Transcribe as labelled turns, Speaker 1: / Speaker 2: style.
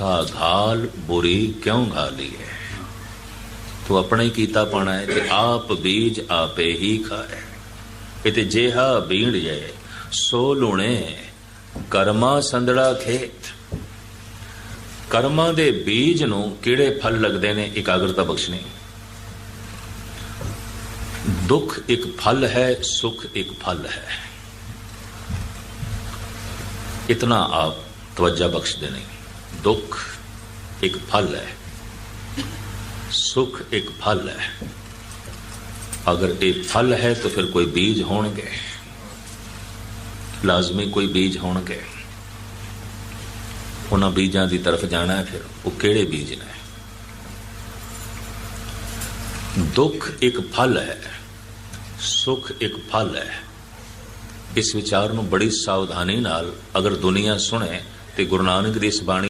Speaker 1: ਐਸਾ ਘਾਲ ਬੁਰੀ ਕਿਉਂ ਘਾਲੀ ਹੈ? ਤੂੰ ਆਪਣੇ ਹੀ ਕੀਤਾ ਪਾਣਾ ਹੈ ਤੇ ਆਪ ਬੀਜ ਆਪੇ ਹੀ ਖਾਏ। ਇਹ ਜੇਹਾ ਬੀਣ ਬੀੜ ਜਾਏ, ਸੋ ਲੁਣੇ ਕਰਮਾ ਸੰਦੜਾ ਖੇਤ। ਕਰਮਾਂ ਦੇ ਬੀਜ ਨੂੰ ਕਿਹੜੇ ਫਲ ਲੱਗਦੇ ਨੇ, ਇਕਾਗਰਤਾ ਬਖਸ਼ਣੀ। ਦੁੱਖ ਇੱਕ ਫਲ ਹੈ, ਸੁਖ ਇੱਕ ਫਲ ਹੈ। ਇਤਨਾ ਆਪ ਤਵੱਜਾ ਬਖਸ਼ਦੇ ਨਹੀਂ ਦੁੱਖ ਇੱਕ ਫਲ ਹੈ, ਸੁਖ ਇੱਕ ਫਲ ਹੈ। ਅਗਰ ਇਹ ਫਲ ਹੈ ਤਾਂ ਫਿਰ ਕੋਈ ਬੀਜ ਹੋਣਗੇ, ਲਾਜ਼ਮੀ ਕੋਈ ਬੀਜ ਹੋਣਗੇ। ਉਹਨਾਂ ਬੀਜਾਂ ਦੀ ਤਰਫ ਜਾਣਾ ਹੈ ਫਿਰ, ਉਹ ਕਿਹੜੇ ਬੀਜ ਨੇ? ਦੁੱਖ ਇੱਕ ਫਲ ਹੈ, ਸੁਖ ਇੱਕ ਫਲ ਹੈ। ਇਸ ਵਿਚਾਰ ਨੂੰ ਬੜੀ ਸਾਵਧਾਨੀ ਨਾਲ ਅਗਰ ਦੁਨੀਆ ਸੁਣੇ ਤੇ ਗੁਰੂ ਨਾਨਕ ਦੀ ਇਸ ਬਾਣੀ